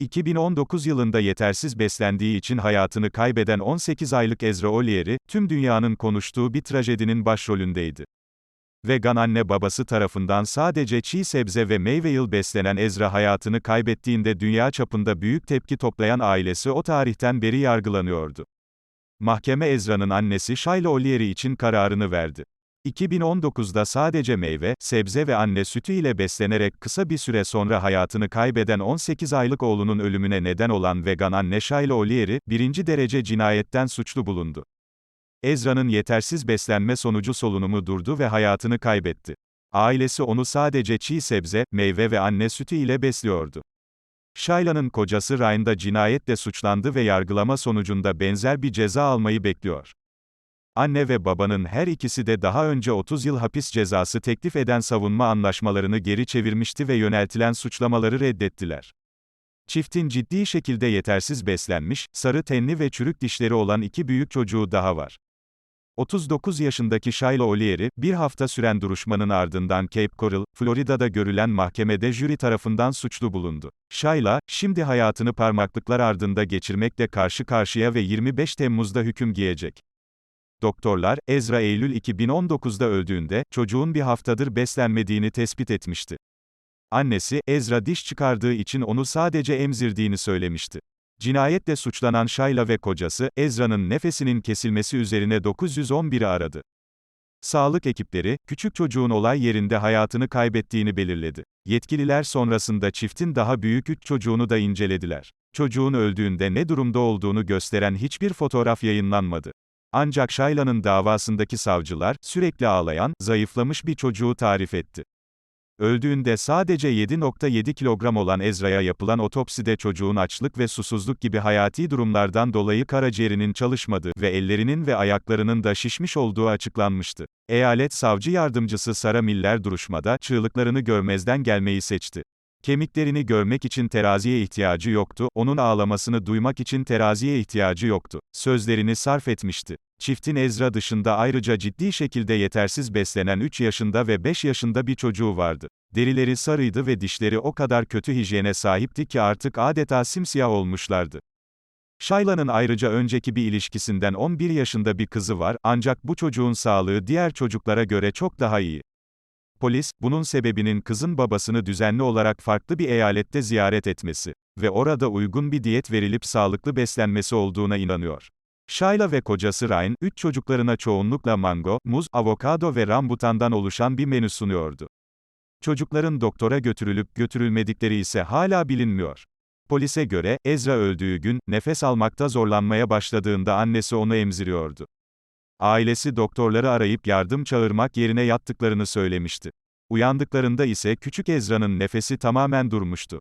2019 yılında yetersiz beslendiği için hayatını kaybeden 18 aylık Ezra Olieri, tüm dünyanın konuştuğu bir trajedinin başrolündeydi. Vegan anne babası tarafından sadece çiğ sebze ve meyve yıl beslenen Ezra hayatını kaybettiğinde dünya çapında büyük tepki toplayan ailesi o tarihten beri yargılanıyordu. Mahkeme Ezra'nın annesi Shayla Olieri için kararını verdi. 2019'da sadece meyve, sebze ve anne sütü ile beslenerek kısa bir süre sonra hayatını kaybeden 18 aylık oğlunun ölümüne neden olan vegan anne Shayla Olieri, birinci derece cinayetten suçlu bulundu. Ezra'nın yetersiz beslenme sonucu solunumu durdu ve hayatını kaybetti. Ailesi onu sadece çiğ sebze, meyve ve anne sütü ile besliyordu. Shayla'nın kocası Ryan da cinayetle suçlandı ve yargılama sonucunda benzer bir ceza almayı bekliyor. Anne ve babanın her ikisi de daha önce 30 yıl hapis cezası teklif eden savunma anlaşmalarını geri çevirmişti ve yöneltilen suçlamaları reddettiler. Çiftin ciddi şekilde yetersiz beslenmiş, sarı tenli ve çürük dişleri olan iki büyük çocuğu daha var. 39 yaşındaki Shayla Olieri, bir hafta süren duruşmanın ardından Cape Coral, Florida'da görülen mahkemede jüri tarafından suçlu bulundu. Shayla, şimdi hayatını parmaklıklar ardında geçirmekle karşı karşıya ve 25 Temmuz'da hüküm giyecek. Doktorlar, Ezra Eylül 2019'da öldüğünde, çocuğun bir haftadır beslenmediğini tespit etmişti. Annesi, Ezra diş çıkardığı için onu sadece emzirdiğini söylemişti. Cinayetle suçlanan Shayla ve kocası, Ezra'nın nefesinin kesilmesi üzerine 911'i aradı. Sağlık ekipleri, küçük çocuğun olay yerinde hayatını kaybettiğini belirledi. Yetkililer sonrasında çiftin daha büyük üç çocuğunu da incelediler. Çocuğun öldüğünde ne durumda olduğunu gösteren hiçbir fotoğraf yayınlanmadı. Ancak Shayla'nın davasındaki savcılar, sürekli ağlayan, zayıflamış bir çocuğu tarif etti. Öldüğünde sadece 7.7 kilogram olan Ezra'ya yapılan otopside çocuğun açlık ve susuzluk gibi hayati durumlardan dolayı karaciğerinin çalışmadığı ve ellerinin ve ayaklarının da şişmiş olduğu açıklanmıştı. Eyalet savcı yardımcısı Sara Miller duruşmada, çığlıklarını görmezden gelmeyi seçti. Kemiklerini görmek için teraziye ihtiyacı yoktu, onun ağlamasını duymak için teraziye ihtiyacı yoktu. Sözlerini sarf etmişti. Çiftin Ezra dışında ayrıca ciddi şekilde yetersiz beslenen 3 yaşında ve 5 yaşında bir çocuğu vardı. Derileri sarıydı ve dişleri o kadar kötü hijyene sahipti ki artık adeta simsiyah olmuşlardı. Shayla'nın ayrıca önceki bir ilişkisinden 11 yaşında bir kızı var, ancak bu çocuğun sağlığı diğer çocuklara göre çok daha iyi. Polis, bunun sebebinin kızın babasını düzenli olarak farklı bir eyalette ziyaret etmesi ve orada uygun bir diyet verilip sağlıklı beslenmesi olduğuna inanıyor. Shayla ve kocası Ryan, üç çocuklarına çoğunlukla mango, muz, avokado ve rambutandan oluşan bir menü sunuyordu. Çocukların doktora götürülüp götürülmedikleri ise hala bilinmiyor. Polise göre, Ezra öldüğü gün, nefes almakta zorlanmaya başladığında annesi onu emziriyordu. Ailesi doktorları arayıp yardım çağırmak yerine yattıklarını söylemişti. Uyandıklarında ise küçük Ezra'nın nefesi tamamen durmuştu.